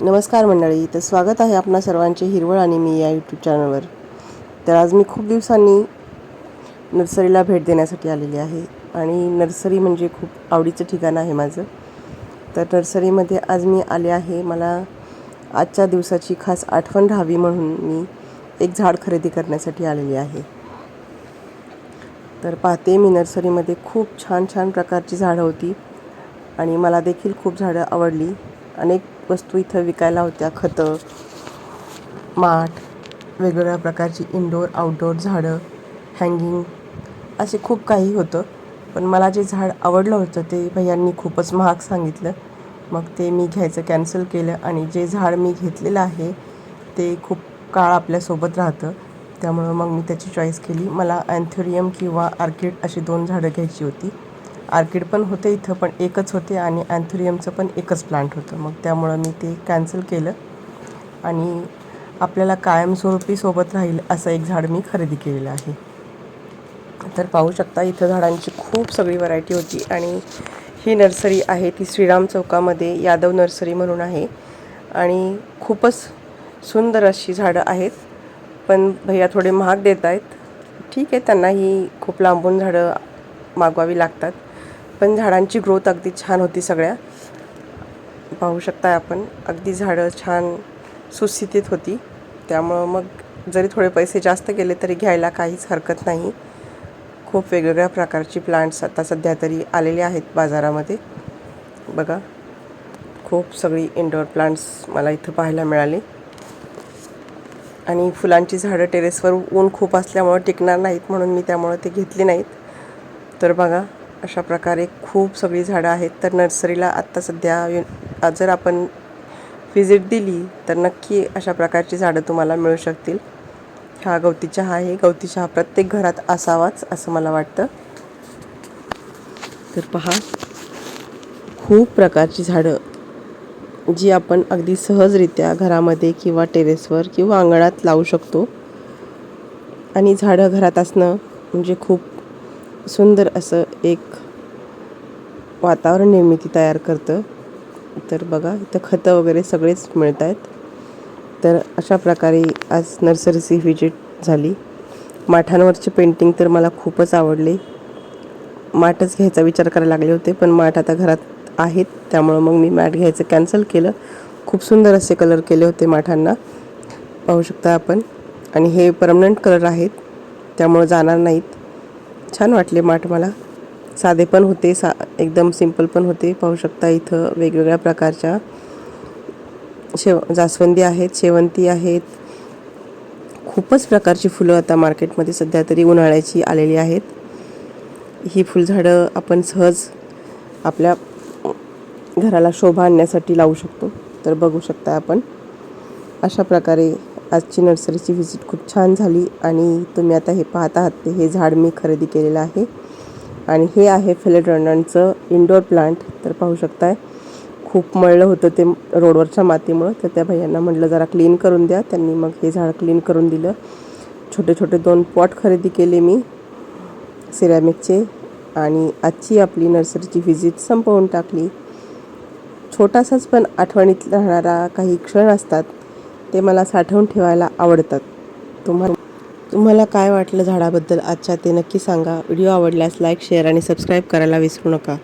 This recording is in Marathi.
नमस्कार मंडळी तर स्वागत आहे आपणा सर्वांचे हिरवळ आणि मी या यूट्यूब चॅनलवर तर आज मी खूप दिवसांनी नर्सरीला भेट देण्यासाठी आलेली आहे आणि नर्सरी म्हणजे खूप आवडीचं ठिकाण आहे माझं. तर नर्सरीमध्ये आज मी आले आहे मला आजच्या दिवसाची खास आठवण राहावी म्हणून मी एक झाड खरेदी करण्यासाठी आलेली आहे. तर पाहते मी नर्सरीमध्ये खूप छान छान प्रकारची झाडं होती आणि मला देखील खूप झाडं आवडली. अनेक वस्तू इथं विकायला होत्या खतं माठ वेगवेगळ्या प्रकारची इनडोअर आउटडोअर झाडं हँगिंग असे खूप काही होतं. पण मला जे झाड आवडलं होतं ते भैयांनी खूपच महाग सांगितलं. मग ते मी घ्यायचं कॅन्सल केलं आणि जे झाड मी घेतलेलं आहे ते खूप काळ आपल्यासोबत राहतं. त्यामुळं मग मी त्याची चॉईस केली. मला अँथोरियम किंवा आर्किड अशी दोन झाडं घ्यायची होती. आर्किड पण होते इथं पण एकच होते आणि अँथोरियमचं पण एकच प्लांट होतं. मग त्यामुळं मी ते कॅन्सल केलं आणि आपल्याला कायमस्वरूपी सोबत राहील असं एक झाड मी खरेदी केलेलं आहे. तर पाहू शकता इथं झाडांची खूप सगळी व्हरायटी होती आणि ही नर्सरी आहे ती श्रीराम चौकामध्ये यादव नर्सरी म्हणून आहे. आणि खूपच सुंदर अशी झाडं आहेत. पण भैया थोडे महाग देत आहेत. ठीक आहे त्यांनाही खूप लांबून झाडं मागवावी लागतात. पण झाडांची ग्रोथ अगदी छान होती सगळ्या. पाहू शकता आपण अगदी झाडं छान सुस्थितीत होती. त्यामुळं मग जरी थोडे पैसे जास्त गेले तरी घ्यायला काहीच हरकत नाही. खूप वेगवेगळ्या प्रकारची प्लांट्स आता सध्या तरी आलेले आहेत बाजारामध्ये. बघा खूप सगळी इनडोअर प्लांट्स मला इथं पाहायला मिळाली. आणि फुलांची झाडं टेरेसवर ऊन खूप असल्यामुळं टिकणार नाहीत म्हणून मी त्यामुळं ते घेतली नाहीत. तर बघा अशा प्रकारे खूप सगळी झाडं आहेत. तर नर्सरीला आत्ता सध्या जर आपण व्हिजिट दिली तर नक्की अशा प्रकारची झाडं तुम्हाला मिळू शकतील. हा गवती चहा आहे. गवती चहा प्रत्येक घरात असावाच असं मला वाटतं. तर पहा खूप प्रकारची झाडं जी आपण अगदी सहजरित्या घरामध्ये किंवा टेरेसवर किंवा अंगणात लावू शकतो. आणि झाडं घरात असणं म्हणजे खूप सुंदर असं एक वातावरण निर्मिती तयार करतं. तर बघा इथं खतं वगैरे सगळेच मिळत आहेत तर अशा प्रकारे आज नर्सरीची व्हिजिट झाली. माठांवरचे पेंटिंग तर मला खूपच आवडले. माठच घ्यायचा विचार करायला लागले होते पण माठ आता घरात आहेत. त्यामुळं मग मी मॅट घ्यायचं कॅन्सल केलं. खूप सुंदर असे कलर केले होते माठांना. पाहू शकता आपण. आणि हे परमनंट कलर आहेत. त्यामुळं जाणार नाहीत. छान वाटले माठ मला. साधे पण होते सा एकदम सिंपल पण होते. पाहू शकता इथं वेगवेगळ्या प्रकारच्या शेव जास्वंदी आहेत शेवंती आहेत. खूपच प्रकारची फुलं आता मार्केटमध्ये सध्या तरी उन्हाळ्याची आलेली आहेत. ही फुलझाडं आपण सहज आपल्या घराला शोभा आणण्यासाठी लावू शकतो. तर बघू शकता आपण. अशा प्रकारे आजची नर्सरीची व्हिजिट खूप छान झाली आणि तुम्ही आता हे पाहत आहात ते हे झाड मी खरेदी केलेलं आहे. आणि हे आहे फिलेड्रॉनचं इंडोर प्लांट तर पाहू शकताय खूप मळलं होतं ते रोडवरच्या मातीमुळं. तर त्या भैयांना म्हटलं जरा क्लीन करून द्या. त्यांनी मग हे झाड क्लीन करून दिलं. छोटे छोटे दोन पॉट खरेदी केले मी सिरॅमिकचे आणि आजची आपली नर्सरीची व्हिजिट संपवून टाकली. छोटासाच पण आठवणीत राहणारा काही क्षण असतात ते मला साठवून ठेवायला आवडतात. तुम्हाला तुम्हाला काय वाटलं झाडाबद्दल आजच्या ते नक्की सांगा. व्हिडिओ आवडल्यास लाईक शेअर आणि सबस्क्राईब करायला विसरू नका.